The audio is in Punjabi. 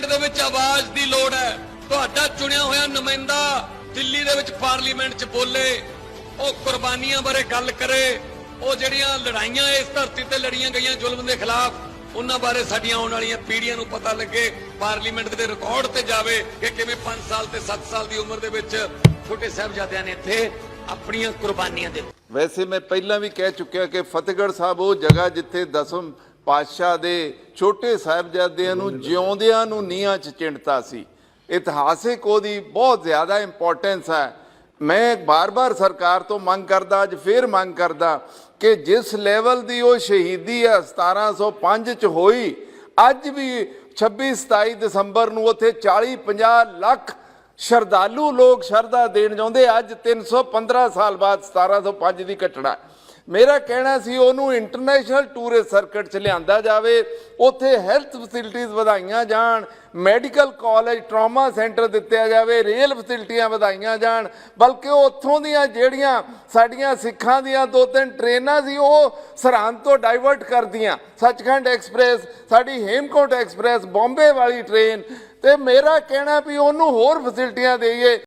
ਪਾਰਲੀਮੈਂਟ ਦੇ ਵਿੱਚ ਆਵਾਜ਼ ਦੀ ਲੋੜ ਹੈ। ਤੁਹਾਡਾ ਚੁਣਿਆ ਹੋਇਆ ਨੁਮਾਇੰਦਾ ਦਿੱਲੀ ਦੇ ਵਿੱਚ ਪਾਰਲੀਮੈਂਟ 'ਚ ਬੋਲੇ, ਉਹ ਕੁਰਬਾਨੀਆਂ ਬਾਰੇ ਗੱਲ ਕਰੇ। ਉਹ ਜਿਹੜੀਆਂ ਲੜਾਈਆਂ ਇਸ ਧਰਤੀ ਤੇ ਲੜੀਆਂ ਗਈਆਂ ਜ਼ੁਲਮ ਦੇ ਖਿਲਾਫ, ਉਹਨਾਂ ਬਾਰੇ ਸਾਡੀਆਂ ਆਉਣ ਵਾਲੀਆਂ ਪੀੜ੍ਹੀਆਂ ਨੂੰ ਪਤਾ ਲੱਗੇ, ਪਾਰਲੀਮੈਂਟ ਦੇ ਰਿਕਾਰਡ ਤੇ ਜਾਵੇ ਕਿ ਕਿਵੇਂ 5 ਸਾਲ ਤੇ 7 ਸਾਲ ਦੀ ਉਮਰ ਦੇ ਵਿੱਚ ਛੋਟੇ ਸਾਹਿਬਜ਼ਾਦਿਆਂ ਨੇ ਇੱਥੇ ਆਪਣੀਆਂ ਕੁਰਬਾਨੀਆਂ ਦਿੱਤੀਆਂ। ਵੈਸੇ ਮੈਂ ਪਹਿਲਾਂ ਵੀ ਕਹਿ ਚੁੱਕਿਆ ਕਿ ਫਤਿਹਗੜ੍ਹ ਸਾਹਿਬ ਉਹ ਜਗ੍ਹਾ ਜਿੱਥੇ ਦਸਮ ਪਾਤਸ਼ਾਹ ਦੇ ਛੋਟੇ ਸਾਹਿਬਜ਼ਾਦਿਆਂ ਨੂੰ ਜਿਉਂਦਿਆਂ ਨੂੰ ਨੀਹਾਂ 'ਚ ਚਿਣਤਾ ਸੀ। ਇਤਿਹਾਸਿਕ ਉਹਦੀ ਬਹੁਤ ਜ਼ਿਆਦਾ ਇੰਪੋਰਟੈਂਸ ਹੈ। ਮੈਂ ਬਾਰ-ਬਾਰ ਸਰਕਾਰ ਤੋਂ ਮੰਗ ਕਰਦਾ ਅੱਜ ਫੇਰ ਮੰਗ ਕਰਦਾ ਕਿ ਜਿਸ ਲੈਵਲ ਦੀ ਉਹ ਸ਼ਹੀਦੀ ਹੈ 1705 ਚ ਹੋਈ ਅੱਜ ਵੀ 26 27 ਦਸੰਬਰ ਨੂੰ ਉੱਥੇ 40 50 ਲੱਖ ਸ਼ਰਧਾਲੂ ਲੋਕ ਸ਼ਰਧਾ ਦੇਣ ਜਾਂਦੇ ਅੱਜ 315 ਸਾਲ ਬਾਅਦ 1705 ਦੀ ਘਟਨਾ ਮੇਰਾ ਕਹਿਣਾ ਸੀ ਉਹਨੂੰ ਇੰਟਰਨੈਸ਼ਨਲ ਟੂਰਿਸਟ ਸਰਕਟ 'ਚ ਲਿਆਂਦਾ ਜਾਵੇ, ਉੱਥੇ ਹੈਲਥ ਫੈਸਿਲਿਟੀਆਂ ਵਧਾਈਆਂ ਜਾਣ ਮੈਡੀਕਲ ਕਾਲਜ ਟਰਾਮਾ ਸੈਂਟਰ ਦਿੱਤਿਆ ਜਾਵੇ ਰੇਲ ਫੈਸਿਲਿਟੀਆਂ ਵਧਾਈਆਂ ਜਾਣ, ਬਲਕਿ ਉੱਥੋਂ ਦੀਆਂ ਜਿਹੜੀਆਂ ਸਾਡੀਆਂ ਸਿੱਖਾਂ ਦੀਆਂ ਦੋ ਤਿੰਨ ਟ੍ਰੇਨਾਂ ਸੀ, ਉਹ ਸਰਹੰਦ ਤੋਂ ਡਾਈਵਰਟ ਕਰਦੀਆਂ। ਸੱਚਖੰਡ ਐਕਸਪ੍ਰੈਸ ਸਾਡੀ ਹੇਮਕੋਟ ਐਕਸਪ੍ਰੈਸ ਬੰਬੇ ਵਾਲੀ ਟ੍ਰੇਨ ਤੇ ਮੇਰਾ ਕਹਿਣਾ ਵੀ ਉਹਨੂੰ ਹੋਰ ਫੈਸਿਲਿਟੀਆਂ ਦੇਈਏ।